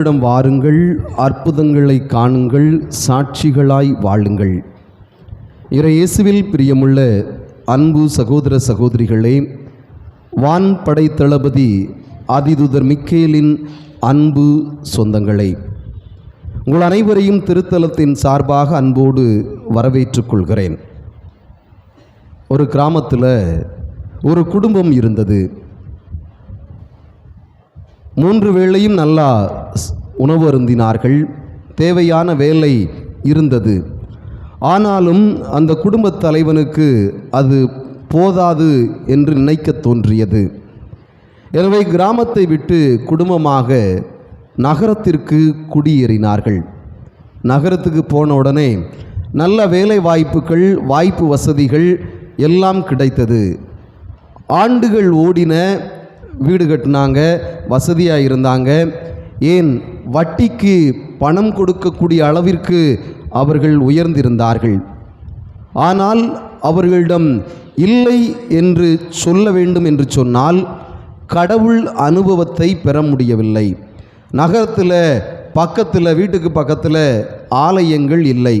இடம் வாருங்கள் அற்புதங்களை காணுங்கள் சாட்சிகளாய் வாழுங்கள். இறை இயேசுவில் பிரியமுள்ள அன்பு சகோதர சகோதரிகளே வான் படை தளபதி அதிதுதர் மிக்கேலின் அன்பு சொந்தங்களே உங்கள் அனைவரையும் திருத்தலத்தின் சார்பாக அன்போடு வரவேற்றுக் கொள்கிறேன். ஒரு கிராமத்தில் ஒரு குடும்பம் இருந்தது. மூன்று வேளையும் நல்லா ஸ்- உணவு அருந்தினார்கள். தேவையான வேலை இருந்தது. ஆனாலும் அந்த குடும்பத் தலைவனுக்கு அது போதாது என்று நினைக்கத் தோன்றியது. எனவே கிராமத்தை விட்டு குடும்பமாக நகரத்திற்கு குடியேறினார்கள். நகரத்துக்கு போன உடனே நல்ல வேலை வாய்ப்புகள் வாய்ப்பு வசதிகள் எல்லாம் கிடைத்தது. ஆண்டுகள் ஓடின வீடு கட்டினாங்க வசதியாக இருந்தாங்க. ஏன் வட்டிக்கு பணம் கொடுக்கக்கூடிய அளவிற்கு அவர்கள் உயர்ந்திருந்தார்கள். ஆனால் அவர்களிடம் இல்லை என்று சொல்ல வேண்டும் என்று சொன்னால் கடவுள் அனுபவத்தை பெற முடியவில்லை. நகரத்தில் பக்கத்தில் வீட்டுக்கு பக்கத்தில் ஆலயங்கள் இல்லை.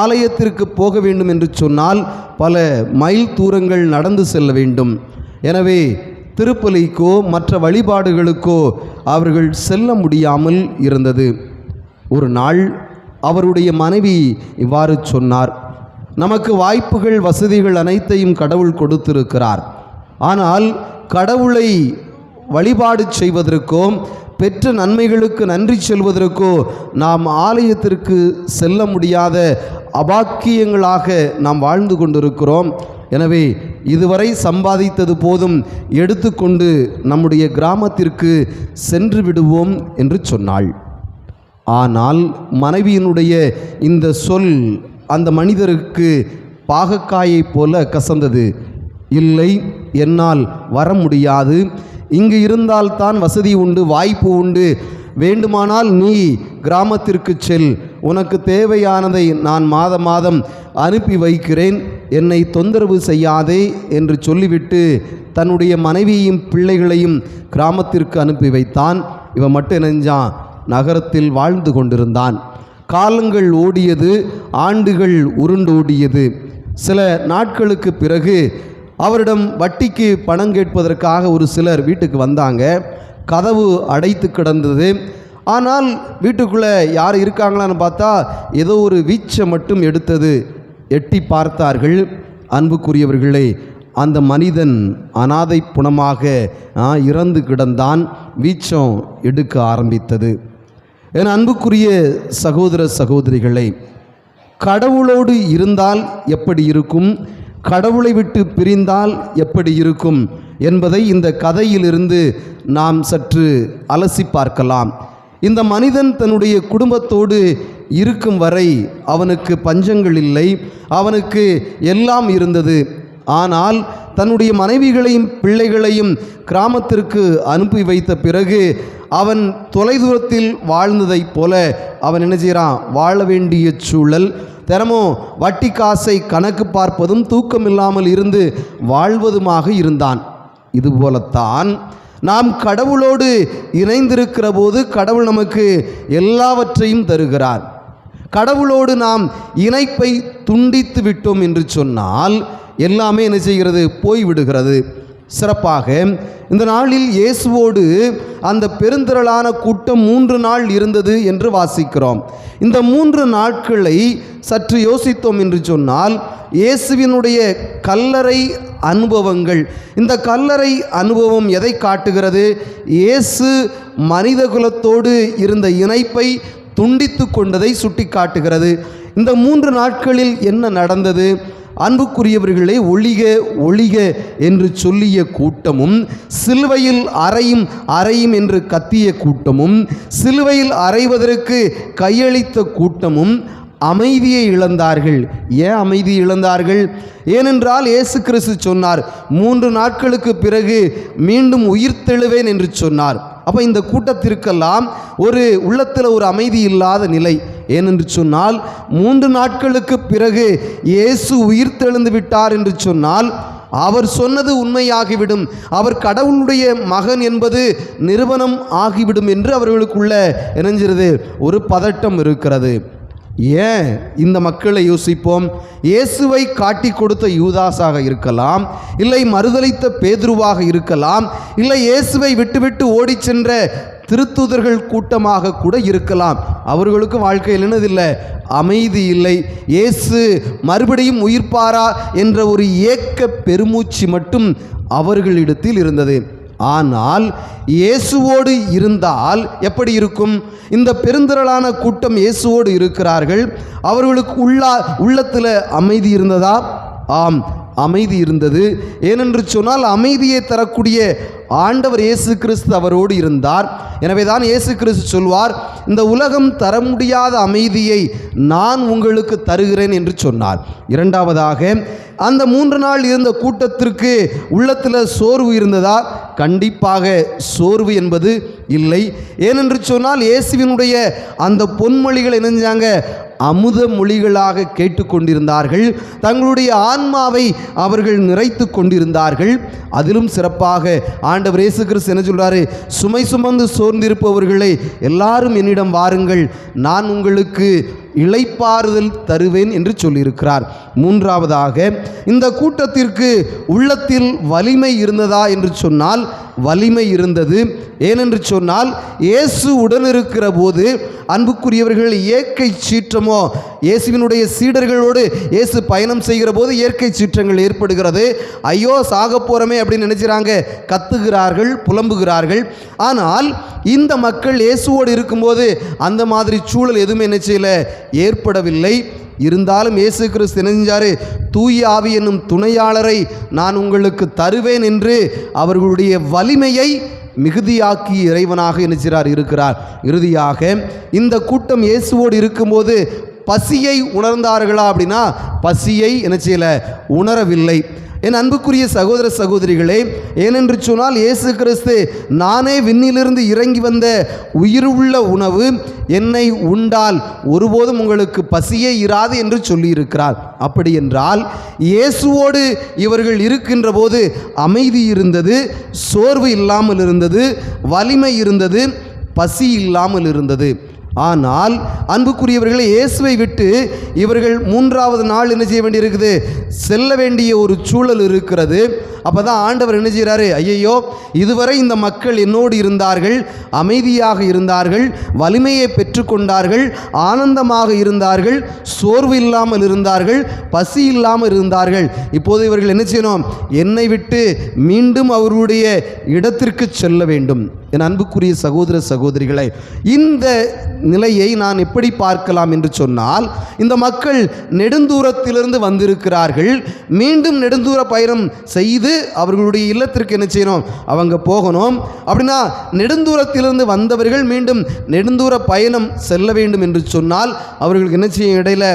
ஆலயத்திற்கு போக வேண்டும் என்று சொன்னால் பல மைல் தூரங்கள் நடந்து செல்ல வேண்டும். எனவே திருப்பலிக்கோ மற்ற வழிபாடுகளுக்கோ அவர்கள் செல்ல முடியாமல் இருந்தது. ஒரு நாள் அவருடைய மனைவி இவ்வாறு சொன்னார் நமக்கு வாய்ப்புகள் வசதிகள் அனைத்தையும் கடவுள் கொடுத்திருக்கிறார். ஆனால் கடவுளை வழிபாடு செய்வதற்கோ பெற்ற நன்மைகளுக்கு நன்றி செல்வதற்கோ நாம் ஆலயத்திற்கு செல்ல முடியாத அபாக்கியங்களாக நாம் வாழ்ந்து கொண்டிருக்கிறோம். எனவே இதுவரை சம்பாதித்தது போதும். எடுத்துக்கொண்டு நம்முடைய கிராமத்திற்கு சென்று விடுவோம் என்று சொன்னாள். ஆனால் மனைவியினுடைய இந்த சொல் அந்த மனிதருக்கு பாகக்காயைப் போல கசந்தது. இல்லை என்னால் வர முடியாது. இங்கு இருந்தால்தான் வசதி உண்டு வாய்ப்பு உண்டு. வேண்டுமானால் நீ கிராமத்திற்கு செல். உனக்கு தேவையானதை நான் மாத மாதம் அனுப்பி வைக்கிறேன். என்னை தொந்தரவு செய்யாதே என்று சொல்லிவிட்டு தன்னுடைய மனைவியையும் பிள்ளைகளையும் கிராமத்திற்கு அனுப்பி வைத்தான். இவன் மட்டும் நெஞ்சான் நகரத்தில் வாழ்ந்து கொண்டிருந்தான். காலங்கள் ஓடியது ஆண்டுகள் உருண்டோடியது. சில நாட்களுக்கு பிறகு அவரிடம் வட்டிக்கு பணம் கேட்பதற்காக ஒரு சிலர் வீட்டுக்கு வந்தாங்க. கதவு அடைத்து கிடந்தது. ஆனால் வீட்டுக்குள்ளே யார் இருக்காங்களான்னு பார்த்தா ஏதோ ஒரு வீச்சை மட்டும் எடுத்தது. எட்டி பார்த்தார்கள். அன்புக்குரியவர்களே அந்த மனிதன் அனாதை புணமாக இறந்து கிடந்தான். வீச்சம் எடுக்க ஆரம்பித்தது. என் அன்புக்குரிய சகோதர சகோதரிகளை கடவுளோடு இருந்தால் எப்படி இருக்கும்? கடவுளை விட்டு பிரிந்தால் எப்படி இருக்கும்? என்பதை இந்த கதையிலிருந்து நாம் சற்று அலசி பார்க்கலாம். இந்த மனிதன் தன்னுடைய குடும்பத்தோடு இருக்கும் வரை அவனுக்கு பஞ்சங்கள் இல்லை. அவனுக்கு எல்லாம் இருந்தது. ஆனால் தன்னுடைய மனைவிகளையும் பிள்ளைகளையும் கிராமத்திற்கு அனுப்பி வைத்த பிறகு அவன் தொலைதூரத்தில் வாழ்ந்ததைப் போல அவன் என்ன செய்கிறான்? வாழ வேண்டிய சூழல். தினமும் வட்டி காசை கணக்கு பார்ப்பதும் தூக்கம் இல்லாமல் இருந்து வாழ்வதுமாக இருந்தான். இதுபோலத்தான் நாம் கடவுளோடு இணைந்திருக்கிற போது கடவுள் நமக்கு எல்லாவற்றையும் தருகிறார். கடவுளோடு நாம் இணைப்பை துண்டித்து விட்டோம் என்று சொன்னால் எல்லாமே என்ன செய்கிறது? போய்விடுகிறது சிறப்பாக இந்த நாளில் இயேசுவோடு அந்த பெருந்திரளான கூட்டம் மூன்று நாள் இருந்தது என்று வாசிக்கிறோம். இந்த மூன்று நாட்களை சற்று யோசித்தோம் என்று சொன்னால் இயேசுவினுடைய கல்லறை அனுபவங்கள். இந்த கல்லறை அனுபவம் எதை காட்டுகிறது? இயேசு மனித குலத்தோடு இருந்த இணைப்பை துண்டித்து கொண்டதை சுட்டி காட்டுகிறது இந்த மூன்று நாட்களில் என்ன நடந்தது? அன்புக்குரியவர்களே ஒளிக ஒளிக என்று சொல்லிய கூட்டமும் சிலுவையில் அறையும் அறையும் என்று கத்திய கூட்டமும் சிலுவையில் அறைவதற்கு கையளித்த கூட்டமும் அமைதியை இழந்தார்கள். ஏன் அமைதி இழந்தார்கள்? ஏனென்றால் இயேசு கிறிஸ்து சொன்னார் மூன்று நாட்களுக்கு பிறகு மீண்டும் உயிர்த்தெழுவேன் என்று சொன்னார். அப்போ இந்த கூட்டத்திற்கெல்லாம் ஒரு உள்ளத்தில் ஒரு அமைதி இல்லாத நிலை. ஏனென்று சொன்னால் மூன்று நாட்களுக்கு பிறகு இயேசு உயிர்த்தெழுந்து விட்டார் என்று சொன்னால் அவர் சொன்னது உண்மையாகிவிடும். அவர் கடவுளுடைய மகன் என்பது நிறுவனம் ஆகிவிடும் என்று அவர்களுக்குள்ள இணைஞ்சிருது ஒரு பதட்டம் இருக்கிறது. ஏன் இந்த மக்களை யோசிப்போம்? இயேசுவை காட்டி கொடுத்த யூதாஸாக இருக்கலாம் இல்லை மறுதலித்த பேதுருவாக இருக்கலாம் இல்லை இயேசுவை விட்டுவிட்டு ஓடிச் சென்ற திருத்துதர்கள் கூட்டமாக கூட இருக்கலாம். அவர்களுக்கு வாழ்க்கையில் என்னதில்லை? அமைதி இல்லை. இயேசு மறுபடியும் உயிர்ப்பாரா என்ற ஒரு ஏக்க பெருமூச்சு மட்டும் அவர்களிடத்தில் இருந்தது. ஆனால் இயேசுவோடு இருந்தால் எப்படி இருக்கும்? இந்த பெருந்திரளான கூட்டம் இயேசுவோடு இருக்கிறார்கள். அவர்களுக்கு உள்ளா உள்ளத்தில் அமைதி இருந்ததா? ஆம். அமைதி இருந்தது. ஏனென்று சொன்னால் அமைதியை தரக்கூடிய ஆண்டவர் இயேசு கிறிஸ்து அவரோடு இருந்தார். எனவே தான் இயேசு கிறிஸ்து சொல்வார் இந்த உலகம் தர முடியாத அமைதியை நான் உங்களுக்கு தருகிறேன் என்று சொன்னார். இரண்டாவதாக அந்த மூன்று நாள் இருந்த கூட்டத்திற்கு உள்ளத்தில் சோர்வு இருந்ததா? கண்டிப்பாக சோர்வு என்பது இல்லை. ஏனென்று சொன்னால் இயேசுவினுடைய அந்த பொன்மொழிகள் இணைஞ்சாங்க. அமுத மொழிகளாக கேட்டுக்கொண்டிருந்தார்கள். தங்களுடைய ஆன்மாவை அவர்கள் நிறைத்து கொண்டிருந்தார்கள். அதிலும் சிறப்பாக ஆண்டவர் இயேசு கிறிஸ்து என்ன சொல்கிறாரு சுமை சுமந்து சோர்ந்திருப்பவர்களை எல்லாரும் என்னிடம் வாருங்கள். நான் உங்களுக்கு இழைப்பாறுதல் தருவேன் என்று சொல்லியிருக்கிறார். மூன்றாவதாக இந்த கூட்டத்திற்கு உள்ளத்தில் வலிமை இருந்ததா என்று சொன்னால் வலிமை இருந்தது. ஏனென்று சொன்னால் இயேசு உடனிருக்கிற போது அன்புக்குரியவர்கள் இயற்கை சீற்றமோ இயேசுவினுடைய சீடர்களோடு இயேசு பயணம் செய்கிற போது இயற்கை சீற்றங்கள் ஏற்படுகிறது. ஐயோ சாக போகிறோமே அப்படின்னு நினைக்கிறாங்க கத்துகிறார்கள் புலம்புகிறார்கள். ஆனால் இந்த மக்கள் இயேசுவோடு இருக்கும்போது அந்த மாதிரி சூழல் எதுவுமே என்ன ஏற்படவில்லை. இருந்தாலும் இயேசு கிறிஸ்து என்ன தூய் தூய ஆவி என்னும் துணையாளரை நான் உங்களுக்கு தருவேன் என்று அவர்களுடைய வலிமையை மிகுதியாக்கி இறைவனாக நினைச்சார் இருக்கிறார். இறுதியாக இந்த கூட்டம் இயேசுவோடு இருக்கும்போது பசியை உணர்ந்தார்களா அப்படின்னா பசியை என்ன செய்யல? உணரவில்லை. என் அன்புக்குரிய சகோதர சகோதரிகளே ஏனென்று சொன்னால் இயேசு கிறிஸ்து நானே விண்ணிலிருந்து இறங்கி வந்த உயிருள்ள உணவு என்னை உண்டால் ஒருபோதும் உங்களுக்கு பசியே இராது என்று சொல்லியிருக்கிறார். அப்படி என்றால் இயேசுவோடு இவர்கள் இருக்கின்ற போது அமைதி இருந்தது சோர்வு இல்லாமல் இருந்தது வலிமை இருந்தது பசி இல்லாமல் இருந்தது. ஆனால் அன்புக்குரியவர்களை இயேசுவை விட்டு இவர்கள் மூன்றாவது நாள் என்ன செய்ய வேண்டியிருக்குது? செல்ல வேண்டிய ஒரு சூழல் இருக்கிறது. அப்போ தான் ஆண்டவர் என்ன செய்கிறாரு? ஐயையோ இதுவரை இந்த மக்கள் என்னோடு இருந்தார்கள் அமைதியாக இருந்தார்கள் வலிமையை பெற்றுக்கொண்டார்கள் ஆனந்தமாக இருந்தார்கள் சோர்வு இல்லாமல் இருந்தார்கள் பசி இல்லாமல் இருந்தார்கள். இப்போது இவர்கள் என்ன செய்யணும்? என்னை விட்டு மீண்டும் அவர்களுடைய இடத்திற்கு செல்ல வேண்டும். என் அன்புக்குரிய சகோதர சகோதரிகளை இந்த நிலையை நான் எப்படி பார்க்கலாம் என்று சொன்னால் இந்த மக்கள் நெடுந்தூரத்திலிருந்து வந்திருக்கிறார்கள். மீண்டும் நெடுந்தூர பயணம் செய்து அவர்களுடைய இல்லத்திற்கு என்ன செய்யணும்? அவங்க போகணும். அப்படின்னா நெடுந்தூரத்திலிருந்து வந்தவர்கள் மீண்டும் நெடுந்தூர பயணம் செல்ல வேண்டும் என்று சொன்னால் அவர்களுக்கு என்ன செய்யும் இடையில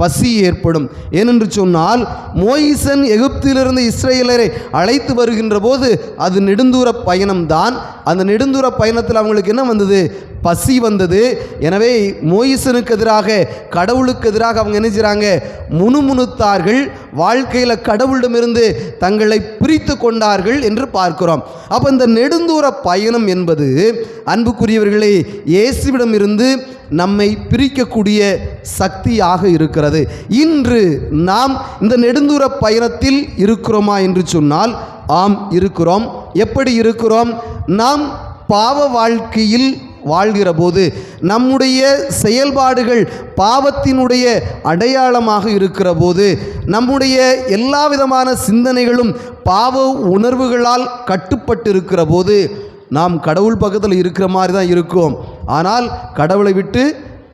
பசி ஏற்படும். ஏனென்று சொன்னால் மோயிசன் எகிப்திலிருந்து இஸ்ரேலரை அழைத்து வருகின்ற போது அது நெடுந்தூர பயணம்தான். அந்த நெடுந்தூர பயணத்தில் அவங்களுக்கு என்ன வந்தது? பசி வந்தது. எனவே மோயிசனுக்கு எதிராக கடவுளுக்கு எதிராக அவங்க என்ன செய்கிறாங்க முணுமுணுத்தார்கள். வாழ்க்கையில் கடவுளிடமிருந்து தங்களை பிரித்து கொண்டார்கள் என்று பார்க்கிறோம். அப்போ இந்த நெடுந்தூர பயணம் என்பது அன்புக்குரியவர்களே இயேசுவிடமிருந்து நம்மை பிரிக்கக்கூடிய சக்தியாக இருக்கிறது. இன்று நாம் இந்த நெடுந்தூர பயணத்தில் இருக்கிறோமா என்று சொன்னால் ஆம் இருக்கிறோம். எப்படி இருக்கிறோம்? நாம் பாவ வாழ்க்கையில் வாழ்கிற போது நம்முடைய செயல்பாடுகள் பாவத்தினுடைய அடையாளமாக இருக்கிற போது நம்முடைய எல்லா விதமான சிந்தனைகளும் பாவ உணர்வுகளால் கட்டுப்பட்டு இருக்கிற போது நாம் கடவுள் பக்கத்தில் இருக்கிற மாதிரி தான் இருக்கும் ஆனால் கடவுளை விட்டு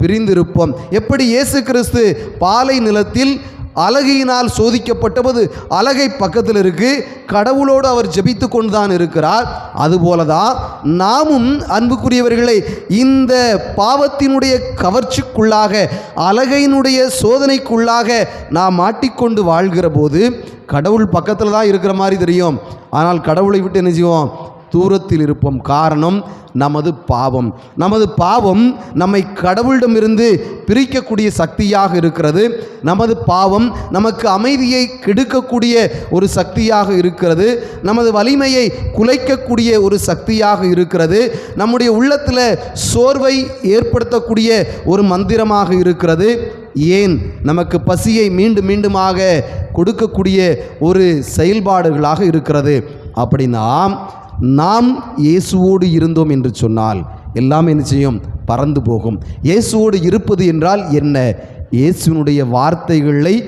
பிரிந்திருப்போம். எப்படி இயேசு கிறிஸ்து பாலை நிலத்தில் அழகையினால் சோதிக்கப்பட்டபோது அழகை பக்கத்தில் இருக்கு கடவுளோடு அவர் ஜெபித்து கொண்டு தான் இருக்கிறார். அதுபோல தான் நாமும் அன்புக்குரியவர்களை இந்த பாவத்தினுடைய கவர்ச்சிக்குள்ளாக அழகையினுடைய சோதனைக்குள்ளாக நாம் மாட்டிக்கொண்டு வாழ்கிற போது கடவுள் பக்கத்தில் தான் இருக்கிற மாதிரி தெரியும். ஆனால் கடவுளை விட்டு என்ன செய்வோம்? தூரத்தில் இருப்போம் காரணம் நமது பாவம். நமது பாவம் நம்மை கடவுளிடமிருந்து பிரிக்கக்கூடிய சக்தியாக இருக்கிறது. நமது பாவம் நமக்கு அமைதியை கெடுக்கக்கூடிய ஒரு சக்தியாக இருக்கிறது. நமது வலிமையை குலைக்கக்கூடிய ஒரு சக்தியாக இருக்கிறது. நம்முடைய உள்ளத்தில் சோர்வை ஏற்படுத்தக்கூடிய ஒரு மந்திரமாக இருக்கிறது. ஏன்? நமக்கு பசியை மீண்டும் மீண்டுமாக கொடுக்கக்கூடிய ஒரு செயல்பாடுகளாக இருக்கிறது. அப்படின்னா நாம் இயேசுவோடு இருந்தோம் என்று சொன்னால் எல்லாம் என்ன செய்யும்? பறந்து போகும். இயேசுவோடு இருப்பது என்றால் என்ன? இயேசுனுடைய வார்த்தைகளை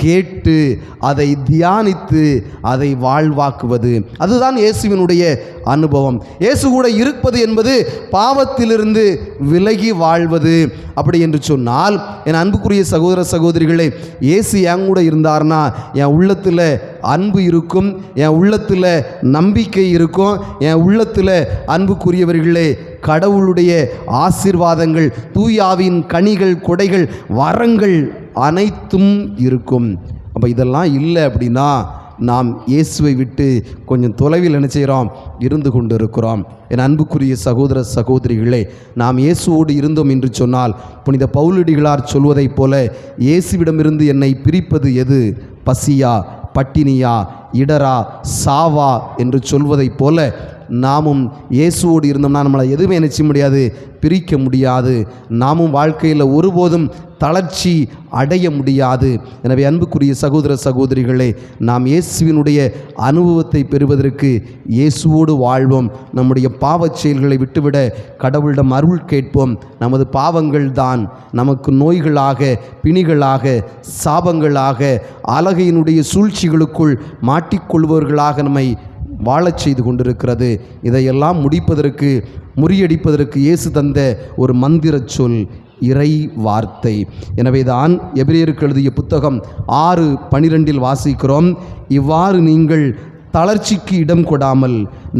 கேட்டு அதை தியானித்து அதை வாழ்வாக்குவது. அதுதான் இயேசுவினுடைய அனுபவம். இயேசு கூட இருப்பது என்பது பாவத்திலிருந்து விலகி வாழ்வது. அப்படி என்று சொன்னால் என் அன்புக்குரிய சகோதர சகோதரிகளே இயேசு என் கூட இருந்தார்னா என் உள்ளத்தில் அன்பு இருக்கும் என் உள்ளத்தில் நம்பிக்கை இருக்கும் என் உள்ளத்தில் அன்புக்குரியவர்களே கடவுளுடைய ஆசீர்வாதங்கள் தூயாவின் கனிகள் கொடைகள் வரங்கள் அனைத்தும் இருக்கும். அப்போ இதெல்லாம் இல்லை அப்படின்னா நாம் இயேசுவை விட்டு கொஞ்சம் தொலைவில் என்ன செய்கிறோம் இருந்து கொண்டு இருக்கிறோம் என் அன்புக்குரிய சகோதர சகோதரிகளே நாம் இயேசுவோடு இருந்தோம் என்று சொன்னால் புனித பவுலடிகளார் சொல்வதைப் போல இயேசுவிடமிருந்து என்னை பிரிப்பது எது? பசியா பட்டினியா இடரா சாவா என்று சொல்வதைப் போல நாமும் இயேசுவோடு இருந்தோம்னா நம்மளை எதுவுமே நினைச்ச முடியாது பிரிக்க முடியாது. நாமும் வாழ்க்கையில் ஒருபோதும் தளர்ச்சி அடைய முடியாது. எனவே அன்புக்குரிய சகோதர சகோதரிகளே நாம் இயேசுவினுடைய அனுபவத்தை பெறுவதற்கு இயேசுவோடு வாழ்வோம். நம்முடைய பாவச் செயல்களை விட்டுவிட கடவுளிடம் அருள் கேட்போம். நமது பாவங்கள் தான் நமக்கு நோய்களாக பிணிகளாக சாபங்களாக அழகையினுடைய சூழ்ச்சிகளுக்குள் மாட்டிக்கொள்பவர்களாக நம்மை வாழச் செய்து கொண்டிருக்கிறது. இதையெல்லாம் முடிப்பதற்கு முறியடிப்பதற்கு இயேசு தந்த ஒரு மந்திரச் சொல் இறை வார்த்தை. எனவேதான் எபிரேயருக்கு எழுதிய புத்தகம் ஆறு பனிரெண்டில் வாசிக்கிறோம் இவ்வாறு நீங்கள் தளர்ச்சிக்கு இடம் கொடாமல்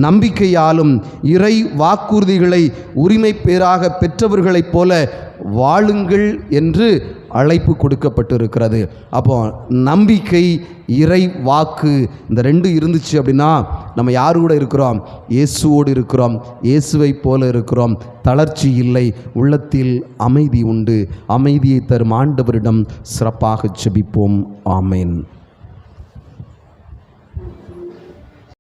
நம்பிக்கையாலும் இறை வாக்குறுதிகளை உரிமை பேராக பெற்றவர்களைப் போல வாழுங்கள் என்று அழைப்பு கொடுக்கப்பட்டிருக்கிறது. அப்போ நம்பிக்கை இறை வாக்கு இந்த ரெண்டு இருந்துச்சு அப்படின்னா நம்ம யாரு கூட இருக்கிறோம்? இயேசுவோடு இருக்கிறோம். இயேசுவை போல இருக்கிறோம். தளர்ச்சி இல்லை. உள்ளத்தில் அமைதி உண்டு. அமைதியை தரும் ஆண்டவரிடம் சிறப்பாக செபிப்போம். ஆமேன்.